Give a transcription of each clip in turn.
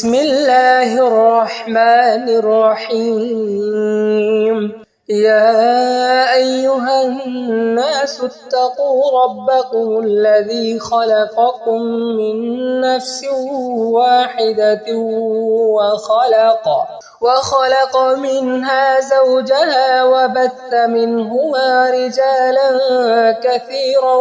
بسم الله الرحمن الرحيم. يا أيها الناس اتقوا ربكم الذي خلقكم من نفس واحدة وخلق وخلق منها زوجها وبث منهما رجالا كثيرا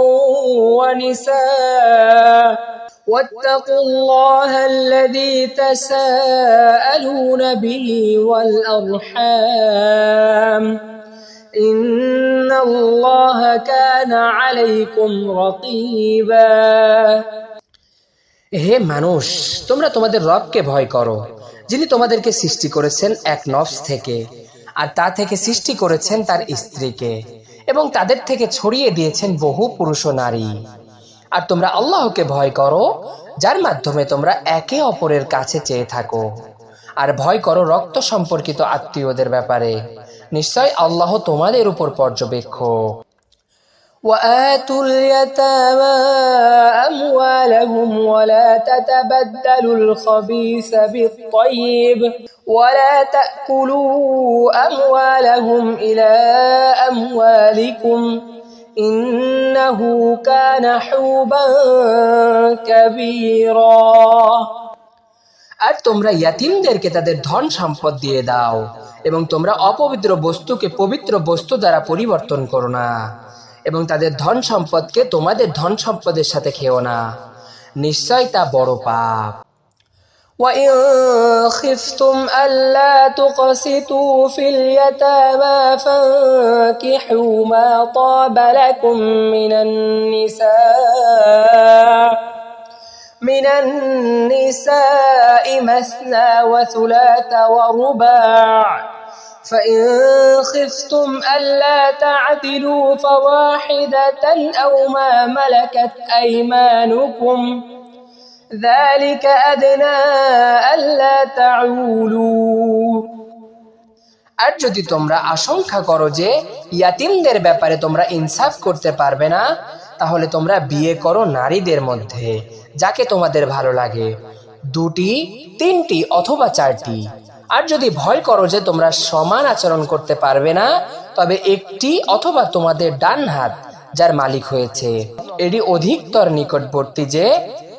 ونساء. واتقوا الله الذي تساءلون به والأرحام إن الله كان عليكم رقيبا হে মানুষ তোমরা তোমাদের রবকে ভয় করো যিনি তোমাদেরকে সৃষ্টি করেছেন এক নফস থেকে আর তা থেকে সৃষ্টি করেছেন তার স্ত্রীকে এবং তাদের থেকে ছড়িয়ে দিয়েছেন বহু পুরুষ ও নারী আর তোমরা আল্লাহকে ভয় করো যার মাধ্যমে তোমরা একে অপরের কাছে চেয়ে থাকো আর ভয় করো রক্ত সম্পর্কিত আত্মীয়দের ব্যাপারে নিশ্চয় আল্লাহ তোমাদের উপর পর্যবেক্ষক وآتوا اليتامى أموالهم ولا تتبدلوا الخبيث بالطيب ولا تأكلوا أموالهم إلى أموالكم إنه كان حوبا كبيرا আর তোমরা ইয়াতিমদেরকে তাদের ধন সম্পদ দিয়ে দাও এবং তোমরা অপবিত্র বস্তুকে পবিত্র বস্তু দ্বারা পরিবর্তন করো না এবং তাদের ধন সম্পদকে তোমাদের ধন সম্পদের সাথে খেও না নিশ্চয় তা বড় পাপ وإن خفتم ألا تقسطوا في اليتامى فانكحوا ما طاب لكم من النساء من النساء مثنى وثلاث ورباع فإن خفتم ألا تعدلوا فواحدة أو ما ملكت أيمانكم ذلك أدنى ألا تعولوا আর যদি তোমরা আশঙ্কা করো যে ইয়াতিমদের ব্যাপারে তোমরা ইনসাফ করতে পারবে না তাহলে তোমরা বিয়ে করো নারীদের মধ্যে যাকে তোমাদের ভালো লাগে দুটি তিনটি অথবা চারটি আর যদি ভয় করো যে তোমরা সমান আচরণ করতে পারবে না তবে একটি অথবা তোমাদের ডান হাত যার মালিক হয়েছে এটি অধিকতর নিকটবর্তী যে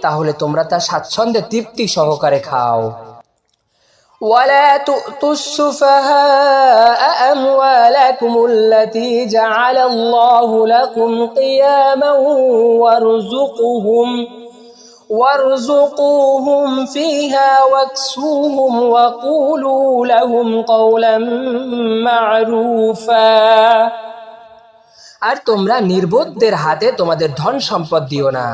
তাহলে তোমরা তা স্বাচ্ছন্দ্যে তৃপ্তি সহকারে খাও ولا تؤتوا السفهاء أموالكم التي جعل الله لكم قياما وارزقهم وارزقوهم فيها واكسوهم وقولوا لهم قولا معروفا আর তোমরা নির্বোধদের হাতে তোমাদের ধন সম্পদ দিও না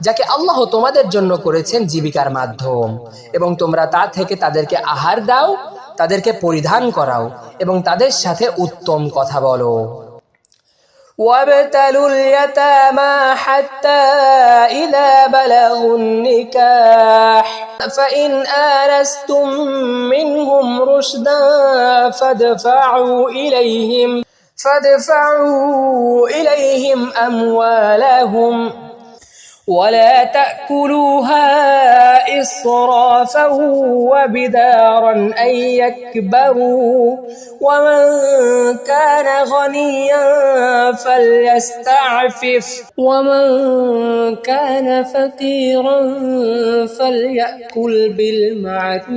যাকে আল্লাহ তোমাদের জন্য করেছেন জীবিকার মাধ্যম এবং তোমরা তা থেকে তাদেরকে আহার দাও তাদেরকে পরিধান করাও এবং তাদের সাথে উত্তম কথা বলো وابتلوا اليتامى حتى إذا بلغوا النكاح فإن آنستم منهم رشدا فادفعوا إليهم فادفعوا إليهم أموالهم ولا تأكلوها إسرافا وبدارا أن يكبروا. ومن كان غنيا فليستعفف. ومن كان فقيرا فليأكل بالمعروف.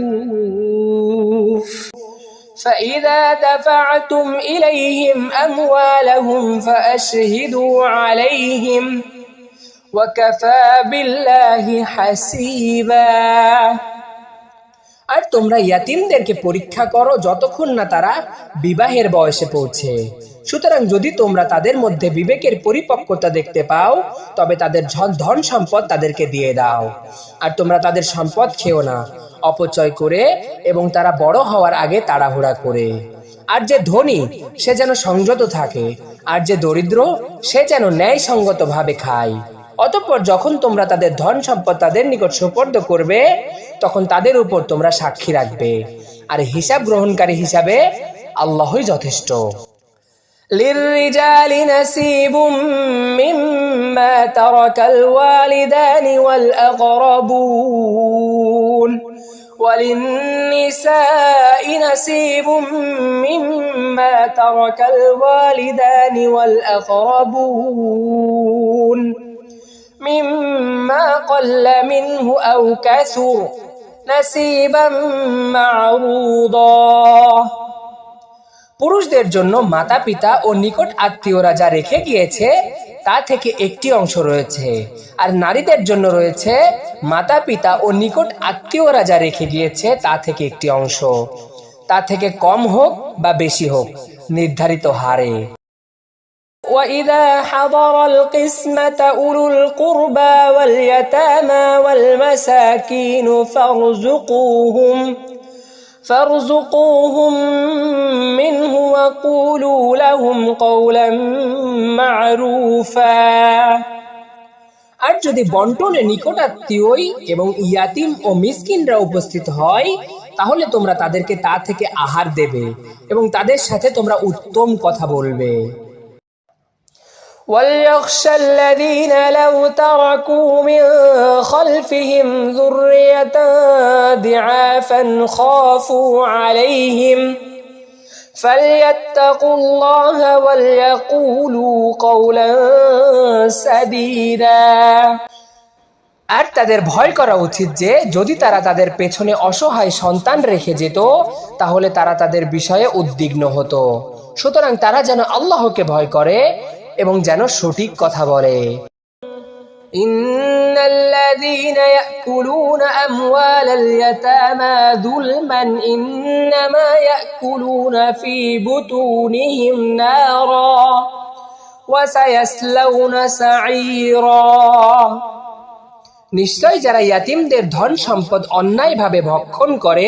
فإذا دفعتم إليهم أموالهم فأشهدوا عليهم. وكفى بالله حسيبا আর তোমরা ইয়াতিমদেরকে পরীক্ষা করো যতক্ষণ না তারা বিবাহের বয়সে পৌঁছে সুতরাং যদি তোমরা তাদের মধ্যে বিবেকের পরিপক্কতা দেখতে পাও তবে তাদের ঝ- ধন সম্পদ তাদেরকে দিয়ে দাও আর তোমরা তাদের সম্পদ খেও না অপচয় করে এবং তারা বড় হওয়ার আগে তাড়াহুড়া করে আর যে ধনী সে যেন সংযত থাকে আর যে দরিদ্র সে যেন ন্যায়সঙ্গত ভাবে খায় অতঃপর যখন তোমরা তাদের ধন সম্পদ তাদের নিকট সুপর্দ করবে তখন তাদের উপর তোমরা সাক্ষী রাখবে আর হিসাব গ্রহণকারী হিসাবে আল্লাহই যথেষ্ট للرجال نسيب مما ترك الوالدان والأقربون وللنساء نسيب مما ترك الوالدان والأقربون مما قل منه أو كثر نسيبا معروضا পুরুষদের জন্য মাতা পিতা ও নিকট আত্মীয়রা যা রেখে গিয়েছে তা থেকে একটি অংশ রয়েছে আর নারীদের জন্য রয়েছে মাতা পিতা ও নিকট আত্মীয়রা যা রেখে গিয়েছে তা থেকে একটি অংশ তা থেকে কম হোক বা বেশি হোক নির্ধারিত হারে وإذا حضر القسمة أولو القربى واليتامى والمساكين فارزقوهم فارزقوهم منه وقولوا لهم قولا معروفا আর যদি বন্টনে নিকটাত্মীয়ই এবং ইয়াতিম ও মিসকিনরা উপস্থিত হয় তাহলে তোমরা তাদেরকে তা থেকে আহার দেবে এবং তাদের সাথে তোমরা উত্তম কথা বলবে وليخشى الذين لو تركوا من خلفهم ذرية ضعافا خافوا عليهم فليتقوا الله وليقولوا قولا سديدا আর তাদের ভয় করা উচিত যে যদি তারা তাদের পেছনে অসহায় সন্তান রেখে যেত তাহলে তারা তাদের বিষয়ে উদ্বিগ্ন হতো সুতরাং তারা যেন আল্লাহকে ভয় করে এবং যেন সঠিক কথা বলে إن الذين يأكلون أموال اليتامى ظلما إنما يأكلون في بطونهم نارا وسيصلون سعيرا নিশ্চয় যারা ইয়াতিমদের ধন সম্পদ অন্যায়ভাবে ভক্ষণ করে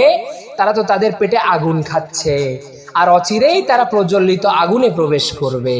তারা তো তাদের পেটে আগুন খাচ্ছে আর অচিরেই তারা প্রজ্বলিত আগুনে প্রবেশ করবে